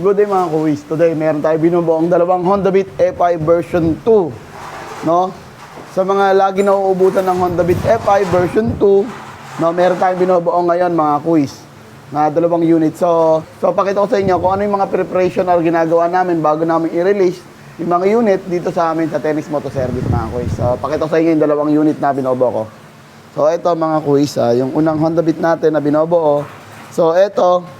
Good day mga kuwis. Today, meron tayo binubuong dalawang Honda Beat FI version 2. No? Sa mga lagi na uubutan ng Honda Beat FI version 2, no, meron tayong binubuong ngayon mga kuwis na dalawang unit. So, so pakita ko sa inyo kung ano yung mga preparation or ginagawa namin bago namin i-release yung mga unit dito sa amin sa Tennis Moto Service mga kuwis. So, pakita ko sa inyo yung dalawang unit na binubuo ko. So, ito mga kuwis, ah, yung unang Honda Beat natin na binubuo. So, ito,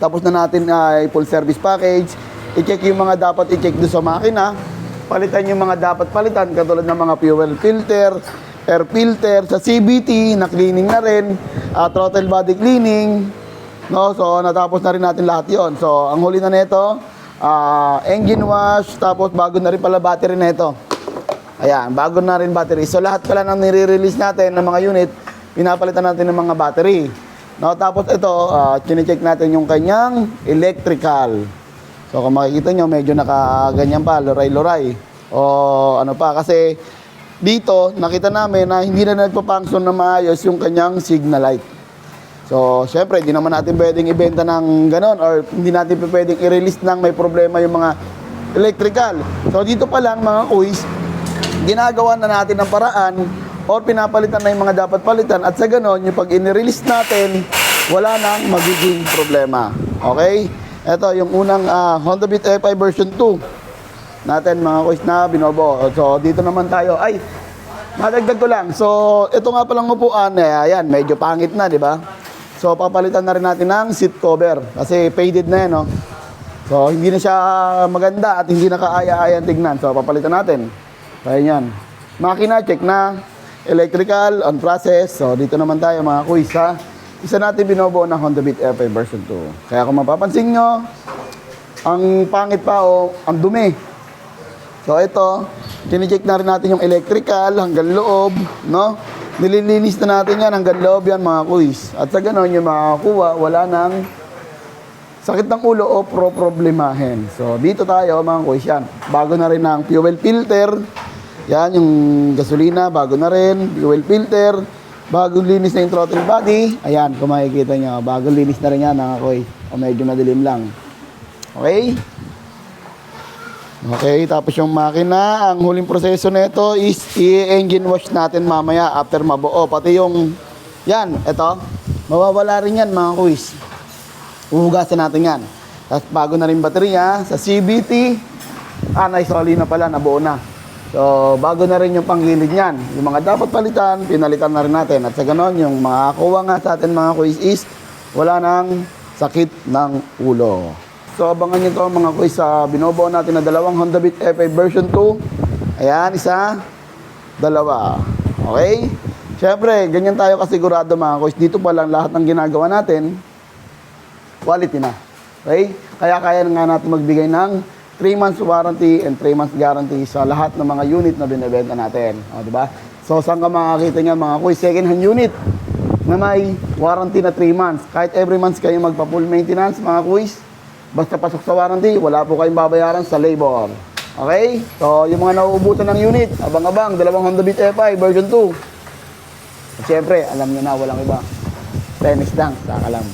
tapos na natin ay full service package. I-check yung mga dapat i-check doon sa makina. Palitan yung mga dapat palitan katulad ng mga fuel filter, air filter, sa CBT na cleaning na rin, ah, throttle body cleaning. No, so natapos na rin natin lahat 'yon. So ang huli na nito, ah, engine wash, tapos bago na rin pala battery na ito. Ayan, bago na rin battery. So lahat pala ng nire-release natin ng mga unit, pinapalitan natin ng mga battery. No, tapos ito, uh, check natin yung kanyang electrical. So kung makikita nyo, medyo nakaganyan pa, loray-loray. O ano pa, kasi dito, nakita namin na hindi na nagpa-function na maayos yung kanyang signal light. So, syempre, hindi naman natin pwedeng ibenta ng ganon or hindi natin pwedeng i-release ng may problema yung mga electrical. So, dito pa lang mga kuys, ginagawa na natin ng paraan or pinapalitan na yung mga dapat palitan at sa ganon, yung pag in-release natin, wala nang magiging problema. Okay? Ito, yung unang ah, Honda Beat FI version 2 natin mga kuys na binobo. So, dito naman tayo. Ay, madagdag ko lang. So, ito nga palang upuan, eh, ayan, medyo pangit na, di ba? So, papalitan na rin natin ng seat cover. Kasi faded na yan, no? So, hindi na siya maganda at hindi na kaaya-ayang tignan. So, papalitan natin. Kaya yan. Makina, check na. Electrical, on process. So, dito naman tayo mga kuys, ha? Isa natin binobuo ng Honda Beat FI version 2. Kaya kung mapapansin nyo, ang pangit pa o ang dumi. So, ito, tinicheck na rin natin yung electrical hanggang loob, no? Nililinis na natin yan hanggang loob yan mga kuys. At sa ganon, yung makakuha, wala nang sakit ng ulo o pro-problemahin. So, dito tayo mga kuys yan. Bago na rin ang fuel filter. Yan, yung gasolina, bago na rin. Fuel filter. Bagong linis na yung throttle body. Ayan, kung makikita nyo, bagong linis na rin yan mga kuys. O medyo madilim lang. Okay? Okay, tapos yung makina, ang huling proseso nito is i-engine wash natin mamaya after mabuo. Pati yung, yan, ito, mawawala rin yan mga kuys. Uhugasan natin yan. Tapos bago na rin baterya sa CBT, ah, naisoli na pala, nabuo na. So, bago na rin yung panggilid niyan. Yung mga dapat palitan, pinalitan na rin natin. At sa ganon, yung makakuha nga sa atin mga kuys is, wala nang sakit ng ulo. So abangan nyo to mga kuys sa binobuo natin na dalawang Honda Beat FI version 2. Ayan, isa, dalawa. Okay? Siyempre, ganyan tayo kasigurado mga kuys. Dito pa lang lahat ng ginagawa natin, quality na. Okay? Kaya kaya nga natin magbigay ng 3 months warranty and 3 months guarantee sa lahat ng mga unit na binibenta natin. O, di ba? So, saan ka makakita niyan mga kuys? Second hand unit na may warranty na 3 months. Kahit every month kayo magpa-full maintenance mga kuys, Basta pasok sa warranty, wala po kayong babayaran sa labor. Okay? So, yung mga nauubutan ng unit, abang-abang, dalawang Honda Beat FI version 2. At syempre, alam nyo na, walang iba. Tennis lang, saka lang.